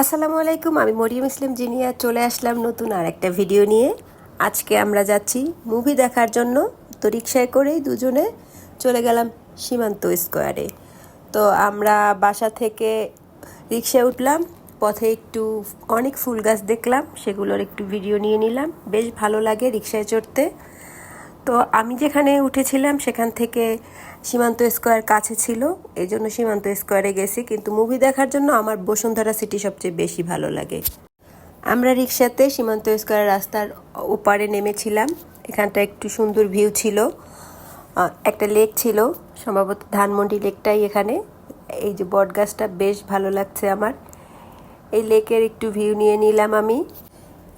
আসসালামু আলাইকুম, আমি মরিয়ম ইসলাম জিনিয়া, চলে আসলাম নতুন আর একটা ভিডিও নিয়ে। আজকে আমরা যাচ্ছি মুভি দেখার জন্য, তো রিক্সায় করেই দুজনে চলে গেলাম সীমান্ত স্কোয়ারে। তো আমরা বাসা থেকে রিক্সায় উঠলাম, পথে একটু অনেক ফুল গাছ দেখলাম, সেগুলোর একটু ভিডিও নিয়ে নিলাম। বেশ ভালো লাগে রিক্সায় চড়তে। তো আমি যেখানে উঠেছিলাম, সেখান থেকে সীমান্ত স্কোয়ার কাছে ছিল। এই জন্য সীমান্ত স্কোয়ারে গেছি। কিন্তু মুভি দেখার জন্য আমার বসুন্ধরা সিটি সবচেয়ে বেশি ভালো লাগে। আমরা রিক্সাতে সীমান্ত স্কোয়ার রাস্তার ওপারে নেমেছিলাম। এখানটা একটু সুন্দর ভিউ ছিল। একটা লেক ছিল। সম্ভবত ধানমন্ডি লেকটাই এখানে। এই যে বট গাছটা বেশ ভালো লাগছে আমার। এই লেকের একটু ভিউ নিয়ে নিলাম আমি।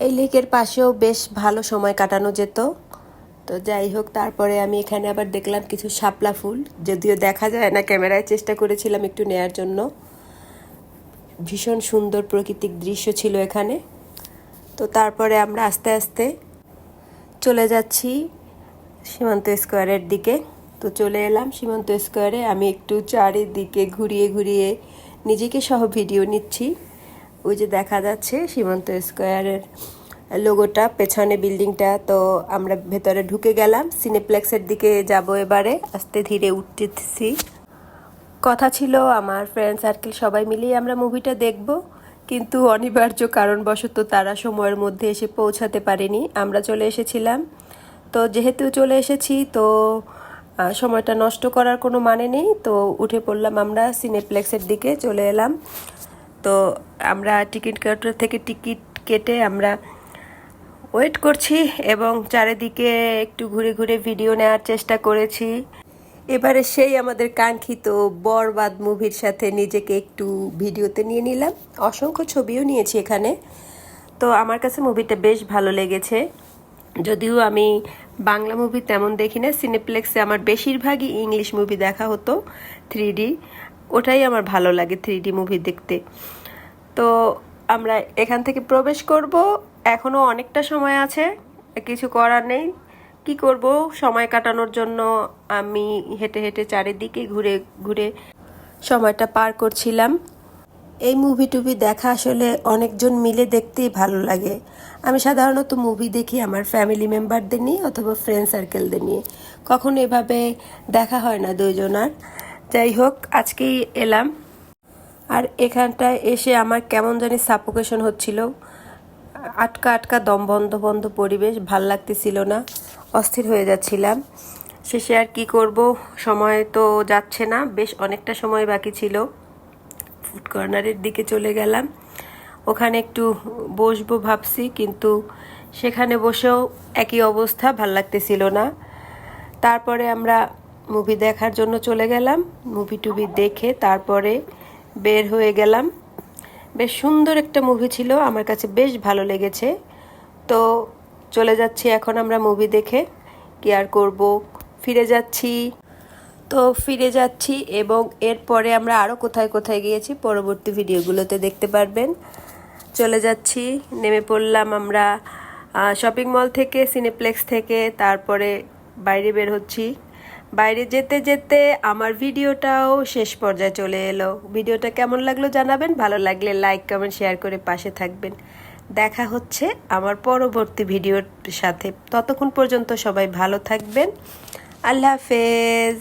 এই লেকের পাশেও বেশ ভালো সময় কাটানো যেত। তো যাই হোক, তারপরে আমি এখানে আবার দেখলাম কিছু শাপলা ফুল। যদিও দেখা যায় না, ক্যামেরায় চেষ্টা করেছিলাম একটু নেয়ার জন্য। ভীষণ সুন্দর প্রাকৃতিক দৃশ্য ছিল এখানে। তো তারপরে আমরা আস্তে আস্তে চলে যাচ্ছি সীমান্ত স্কোয়ারের দিকে। তো চলে এলাম সীমান্ত স্কোয়ারে। আমি একটু চারিদিকে ঘুরিয়ে ঘুরিয়ে নিজেকে সহ ভিডিও নিচ্ছি। ওই যে দেখা যাচ্ছে সীমান্ত স্কোয়ারের লোগোটা, পেছনে বিল্ডিংটা, তো আমরা ভেতরে ঢুকে গেলাম। সিনেপ্লেক্সের দিকে যাব এবারে, আস্তে ধীরে উঠতেছি। কথা ছিল আমার ফ্রেন্ড সার্কেল সবাই মিলেই আমরা মুভিটা দেখব, কিন্তু অনিবার্য কারণবশত তারা সময়ের মধ্যে এসে পৌঁছাতে পারেনি। আমরা চলে এসেছিলাম। তো যেহেতু চলে এসেছি, তো সময়টা নষ্ট করার কোনো মানে নেই। তো উঠে পড়লাম আমরা সিনেপ্লেক্সের দিকে, চলে এলাম। তো আমরা টিকিট কাউন্টার থেকে টিকিট কেটে আমরা ওয়েট করছি এবং চারিদিকে একটু ঘুরে ঘুরে ভিডিও নেওয়ার চেষ্টা করেছি। এবারে সেই আমাদের কাঙ্ক্ষিত বরবাদ মুভির সাথে নিজেকে একটু ভিডিওতে নিয়ে নিলাম। অসংখ্য ছবিও নিয়েছি এখানে। তো আমার কাছে মুভিটা বেশ ভালো লেগেছে। যদিও আমি বাংলা মুভি তেমন দেখি না, সিনেপ্লেক্সে আমার বেশিরভাগই ইংলিশ মুভি দেখা হতো থ্রি ওটাই আমার ভালো লাগে থ্রি মুভি দেখতে। তো আমরা এখান থেকে প্রবেশ করব। এখনও অনেকটা সময় আছে, কিছু করার নেই। কি করব? সময় কাটানোর জন্য আমি হেঁটে হেঁটে চারিদিকে ঘুরে ঘুরে সময়টা পার করছিলাম। এই মুভি টুভি দেখা আসলে অনেকজন মিলে দেখতেই ভালো লাগে। আমি সাধারণত মুভি দেখি আমার ফ্যামিলি মেম্বারদের নিয়ে অথবা ফ্রেন্ড সার্কেলদের নিয়ে। কখনো এভাবে দেখা হয় না দুইজনার। যাই হোক, আজকেই এলাম। আর এখানটায় এসে আমার কেমন জানি সাপোকেশন হচ্ছিল। আটকা আটকা দম বন্ধ বন্ধ পরিবেশ ভালো লাগতেছিল না, অস্থির হয়ে যাচ্ছিলাম। শেষে আর কি করব, সময় তো যাচ্ছে না, বেশ অনেকটা সময় বাকি ছিল। ফুড কর্নারের দিকে চলে গেলাম। ওখানে একটু বসবো ভাবছি, কিন্তু সেখানে বসেও একই অবস্থা, ভালো লাগতেছিল না। তারপরে আমরা মুভি দেখার জন্য চলে গেলাম মুভি টুভি দেখে তারপরে বের হয়ে গেলাম। বেশ সুন্দর একটা মুভি ছিল, আমার কাছে বেশ ভালো লেগেছে। তো চলে যাচ্ছি এখন আমরা মুভি দেখে, কি আর করব? ফিরে যাচ্ছি। তো ফিরে যাচ্ছি এবং এরপরে আমরা আরও কোথায় কোথায় গিয়েছি পরবর্তী ভিডিওগুলোতে দেখতে পারবেন। চলে যাচ্ছি, নেমে পড়লাম আমরা শপিং মল থেকে সিনেপ্লেক্স থেকে, তারপরে বাইরে বের হচ্ছি। বাইরে যেতে যেতে আমার ভিডিওটাও শেষ পর্যায়ে চলে এলো। ভিডিওটা কেমন লাগল জানাবেন? ভালো লাগলে লাইক, কমেন্ট, শেয়ার করে পাশে থাকবেন। দেখা হচ্ছে আমার পরবর্তী ভিডিওর সাথে। ততক্ষণ পর্যন্ত সবাই ভালো থাকবেন। আল্লাহ হাফেজ।